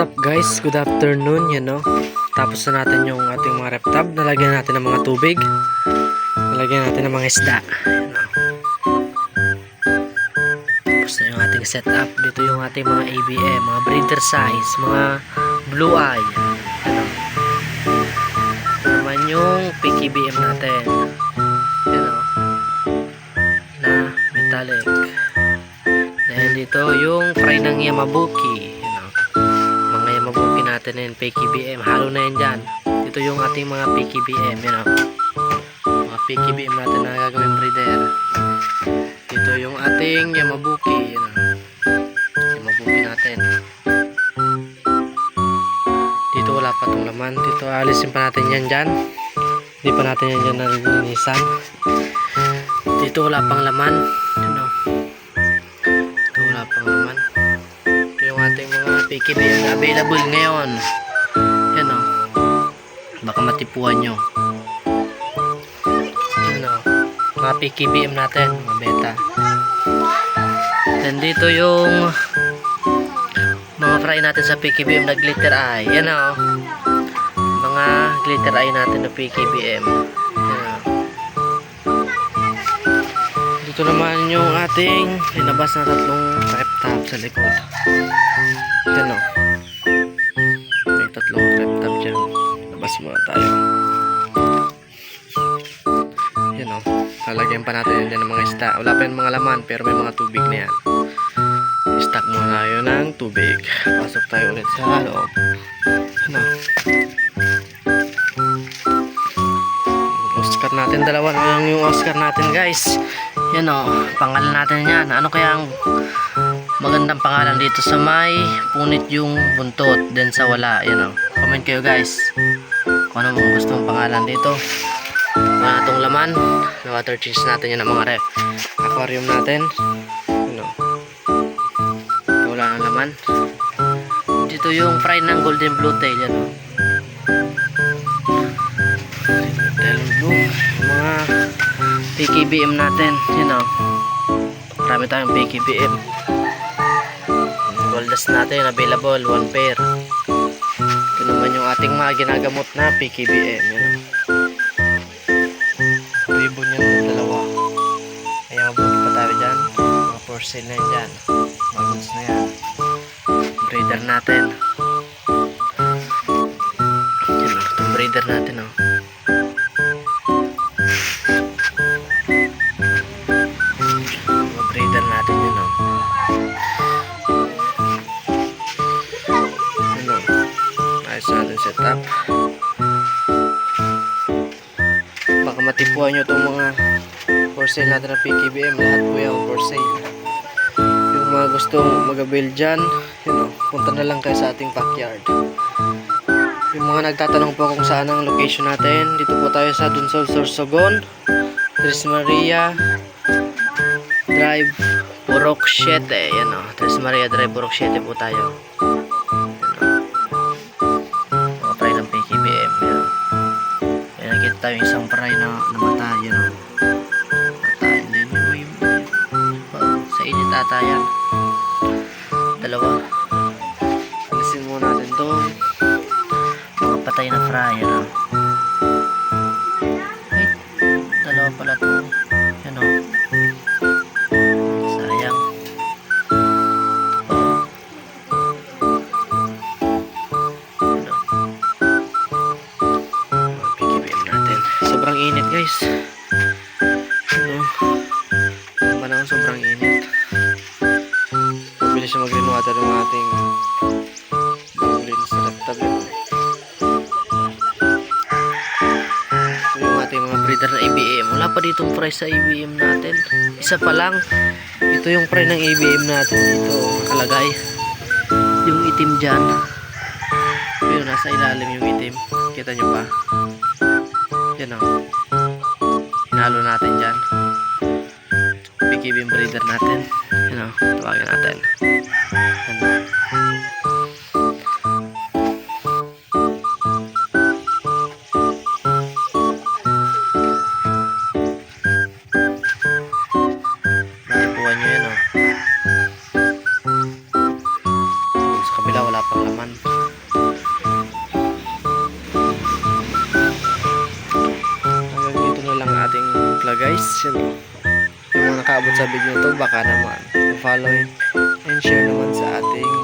up guys? Good afternoon, yan no. Tapos na natin yung ating mga rep tab. Nalagyan natin ng mga tubig. Nalagyan natin ng mga isda. Tapos na yung ating setup. Dito yung ating mga ABM, mga breeder size, mga blue eye. Yan no. Ito naman yung PKBM natin. Yan no. Na metallic. Dahil dito yung fry ng Yamabuki. Natin na yung PKBM. Halo na yan dyan. Dito yung ating mga PKBM. Yan o. Mga PKBM natin na gagawin breeder. Dito yung ating Yamabuki. Yan o. Yamabuki natin. Dito wala pa itong laman. Dito alisin pa natin yan dyan. Hindi pa natin yan dyan nalinisan. Dito wala pang laman. Yan o. Ito wala pang naman. Ito yung ating mga PKB na available ngayon. Yan o. Baka matipuan nyo. Yan o. Mga PKBM natin. Mga beta. Then dito yung mga fry natin sa PKBM na glitter eye. Yan o. Mga glitter eye natin na PKBM. Dito naman yung ating linabas na tatlong tab sa likod. Yan o. May tatlong rep tab dyan. Labas muna tayo. Yan o. Lalagyan pa natin yan ng mga isda. Wala pa yung mga laman pero may mga tubig na yan. Stock muna tayo ng tubig. Pasok tayo ulit sa loob. Yan o. Oscar natin dalawa na lang yung Oscar natin guys yan o pangalan natin yan ano kaya ang magandang pangalan dito sa may punit yung buntot then sa wala yan o comment kayo guys kung ano mong gusto mong pangalan dito wala itong laman na water cheese natin yan ang mga rep aquarium natin ano wala ng laman dito yung fry ng golden blue tail yan o Hotel Blue. Mga PKBM natin. Yun o. Marami tayong PKBM. Goldas natin available. One pair. Ito naman yung ating mga ginagamot na PKBM. Yun o. Ribbon yung dalawa. Kaya mabuti pa tayo dyan. Mga yan dyan. Mga goods na yan. Breeder natin. Baka matipuan nyo itong mga for sale natin ng PKBM lahat po yan for sale. Yung mga gustong mag-avail dyan yun oh, punta na lang kayo sa ating backyard. Yung mga nagtatanong po kung saan ang location natin dito po tayo sa Dunsol Sorsogon Tres Maria Drive Purok 7 yan o Tres Maria Drive Purok 7 po tayo tayo isang fry na namatay yan o namatay din wow, sa init ata yan. Dalawa. Alisin muna natin to. Mga patay na fry yan o wait dalawa pala to guys. Yung panahon sobrang init. Mabilis siya mag-green water ng ating bangulin sa laptop. Yun. Ito yung ating mga breeder na ABM. Wala pa ditong price sa ABM natin. Isa pa lang. Ito yung price ng ABM natin dito. Nakalagay. Yung itim dyan. Yun, nasa ilalim yung itim. Kita nyo pa? Yan o. Hinalo natin dyan. PKBM breeder natin. Yan o. Tawagin natin. Yan yun. Yung mga nakaabot sa video to, baka naman follow and share naman sa ating